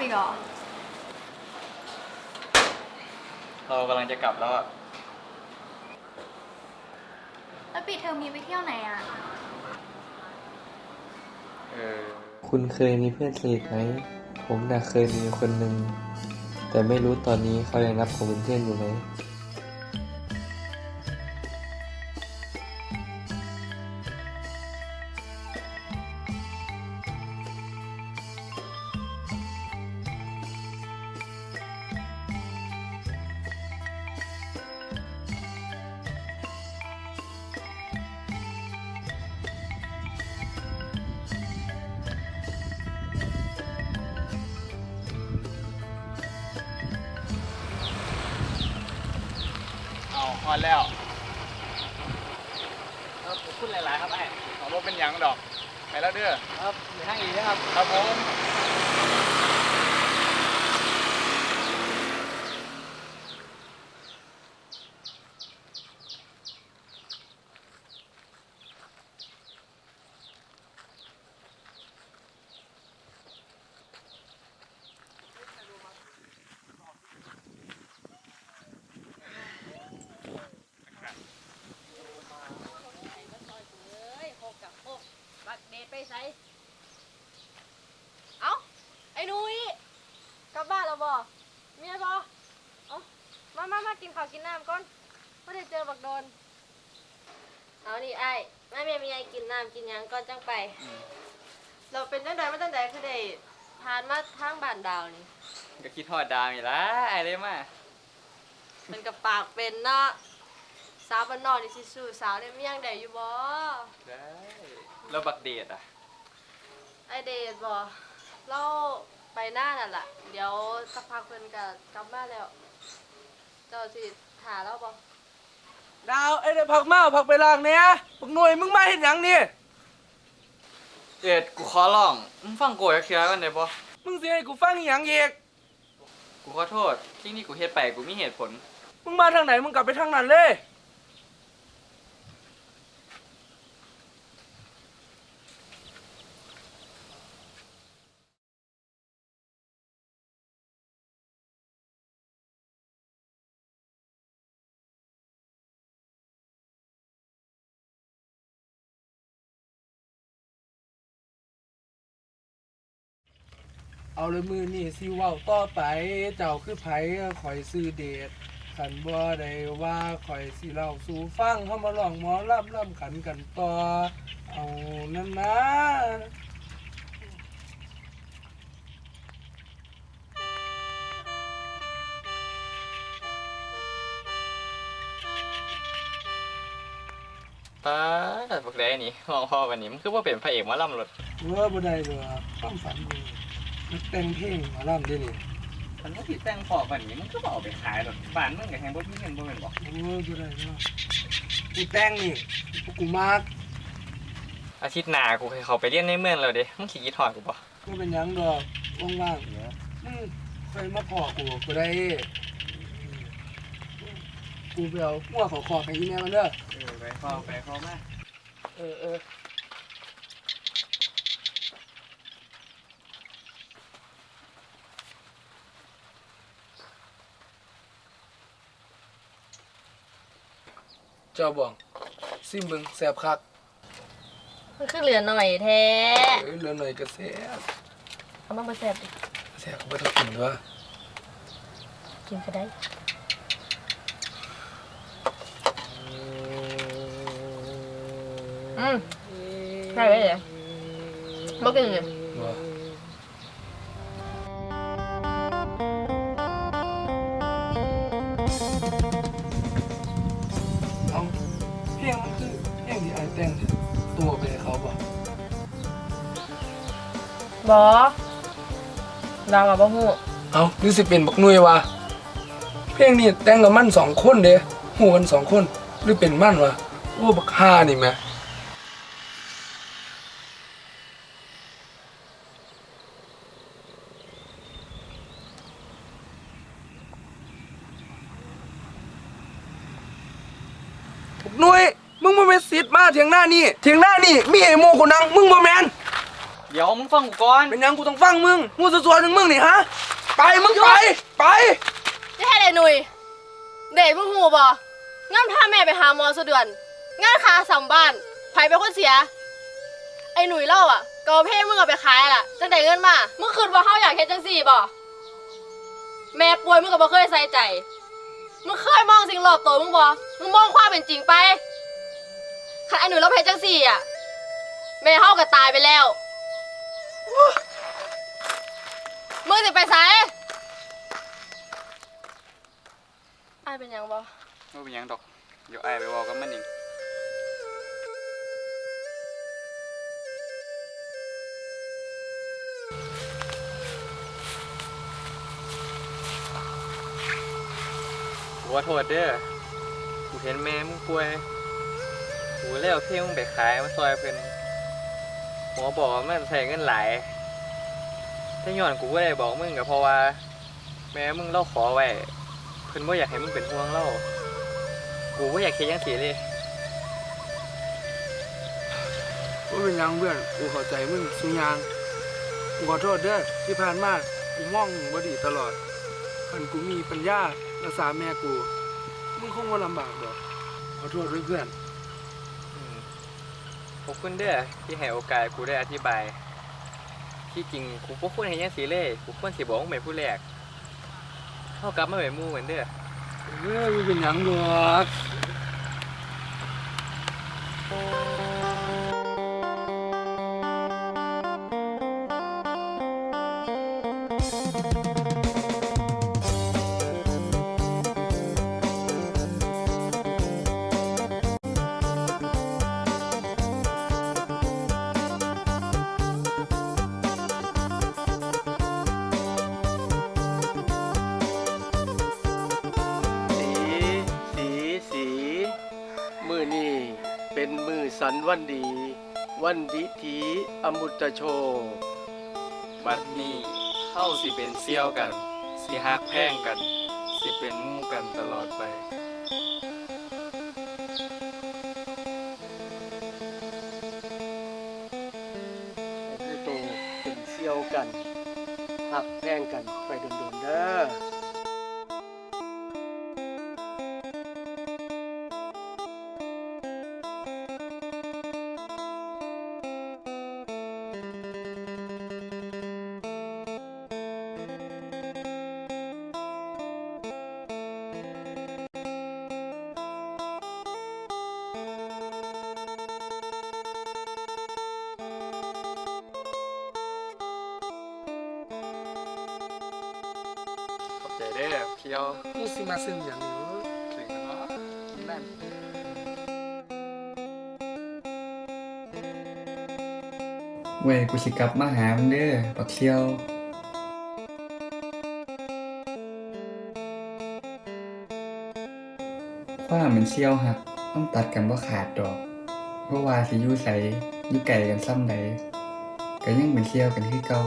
อีกเหรอ เรากำลังจะกลับแล้วอะแล้วปิดเทอมนี้ไปเที่ยวไหนอะ เออ คุณเคยมีเพื่อนสนิทไหม ผมน่ะเคยมีคนหนึ่ง แต่ไม่รู้ตอนนี้เขายังนับผมเป็นเพื่อนอยู่ไหม เอาฮอนแล้วครับพูดหลาย ๆ ครับไอ้ขอรถเป็นหยังดอก ไปแล้วเด้อครับในห้างอีกนะครับ ครับผม เอ้ยโคกับโคกบักเดท ไปไสเอ้า ไอ้นุ้ยกลับบ้านแล้วบ่เมียบ่เอ้ามามามากินข้าวกินน้ำก่อนไม่ได้เจอบักโดน เอานี่ไอ้แม่เมียมีไอ้กินน้ำกินหยังก่อนจังไป เราเป็นจังใดมาจังใดคือได้ผ่านมาทางบ้านดาวนี่ ก็คิดทอดดาวนี่ละไอ้ได้มามันกับปากเป็นเนาะสาวบ้านนอกนี่สิสู้สาวได้เมียงได้อยู่บ่ได้แล้วบักเดทอะ ไอเดทบ่เราไปหน้านั่นล่ะเดี๋ยวสักพักเพิ่นก็กลับมาแล้ว เจ้าสิถาเราบ่ดาวไอ้เด็กผักเมาผักไปล่างเนี่ยผักหน่วยมึงมาเห็นหยังนี่เดทกูขอร้อง มึงฟังกูจะเคลียร์กันได้ปะมึงสิให้กูฟังอีหยังอีกกูขอโทษ ที่นี่กูเฮ็ดไปกูมีเหตุผล มึงมาทางไหนมึงกลับไปทางนั้นเลย เอาเลยมือนี่สิเว้าต่อไป เจ้าคือไผข่อยซื้อเดทขันบ่ได้ว่าข่อยสิเล่าสู่ฟังเข้ามาลองหมอล่ำล่ำขันกันต่อ เอานั่นนะป้าดบักแดนี่มองพ่อวันนี้มันคือว่าเป็นพระเอกหมาล่ำรถเมื่อบ่ได้เลยความฝัน มึงนักแต่งเพลงหมอล่ำเด้วยนี่มันก็ติดแต่งพอวันนี้มันก็เอาไปขายรถบ้านมึงกับแฮงบ่มีเงินบ่แม่นบ่โอ้ยบ่ได้เนาะกูแต่งนี่พวกกูมากอาทิตย์หน้ากูเคยเข้าไปเรียนในเมืองแล้วเด้มึงสิคิดฮอดกูบ่ก็เป็นหยังดอกว่างๆเดี๋ยวมึงเคยมาพอกูก็ได้อืมกูไปเอาหัวเขอขอให้อีแม่มันเด้อ เออไปเข้าไปเข้ามา เออเออ เจ้าบ่องซิมเบิงแสบคักมันคือเหลือหน่อยแท้เอ้ยเหลือหน่อยก็แสบเอามามาแซ่บดิแสบก็บ่ต้องกินด้วยกินก็ได้อืมได้เลยเหรอบ่กินเลยบ่ บอดาวกับบ่ฮู้เอาหรือสิเป็นบักนุ่ยวะเพลงนี้แต่งกับมันสองคนเด้หูกันสองคนหรือเป็นมันวะโอ้บักฮานี่แหม่บักนุ่ยมึงบ่แม่นสิทธิ์มาเถียงหน้านี่เถียงหน้านี่มีไอ้โมคนนังมึงบ่แม่น เดี๋ยวมึงฟังกูก่อน เป็นหยังกูต้องฟังมึงงูสวยๆหนึ่งมึงนี่ฮะ ไปมึงไป ไปจะให้เลยหนุ่ยเดทมึงหูบ่งั้นพาแม่ไปหาหมอสะเดือนงานคาสัมบ้านไผเป็นคนเสีย ไอ้หนุ่ยเล่าอะก็เอาเพ่มึงเอาไปขายล่ะจังได้เงินมามึงคิดว่าเฮาอยากเฮ็ดจังซี่บ่แม่ป่วยมึงก็บ่เคยใส่ใจมึงเคยมองสิ่งรอบตัวมึงบ่มึงมองความเป็นจริงไปคันไอ้หนุ่ยเราเฮ็ดจังซี่อะแม่เฮาก็ตายไปแล้ว มึงสิไปไสอ้ายเป็นหยังบ่ไม่เป็นหยังดอก เดี๋ยวไอ้ายไปบอกกับมันเองกูขอโทษเด้อ กูเห็นแม่มึงป่วย กูเลยเอาเพลงมึงไปขายมาซอยเพิ่น หมอบอกว่ามันใส่เงินหลายถ้าย้อนกูก็ได้บอกมึงก็เพราะว่า แม่มึงเล่าขอไว้เพิ่นบ่อยากให้มึงเป็นห่วงเล่ากูบ่อยากเฮ็ดจังซี่เลยว่าเป็นหยังเพื่อนกูเข้าใจมึงสุยางกูขอโทษเด้อที่ผ่านมากูมองมึงบ่ดีตลอดคันกูมีปัญญารักษาแม่กูมึงคงว่าลำบากดอกขอโทษด้วยเพื่อน ขอบคุณเด้อที่ให้โอกาสกูได้อธิบาย ที่จริงกูบ่ควรเฮ็ดจังซี่เลยกูควรสิบอกมึงเป็นผู้แรกเฮากลับมาเป็นหมู่กันเด้อเออไม่เป็นหยังดอก สันวันดี วันดิทีอมุตโช บัดนี้เฮาสิเป็นเซี่ยวกัน สิฮักแพงกัน สิเป็นมู่กันตลอดไปให้ผู้โตเป็นเซี่ยวกันหักแพ่งกันไปโดนๆเด้อ ใจเด้อเที่ยวมึงสิมาซึ้งอย่างนี้วะถึงเนาะนั่นเว้ยกูสิกลับมาหามึงเด้อบักเที่ยว ความมันเชี่ยวหัก ต้องตัดกันบ่าขาดดอกเพราะว่าสิอยู่ไสอยู่ไกลกันซ้ำใดก็ยังเป็นเชี่ยวกันคือเก่า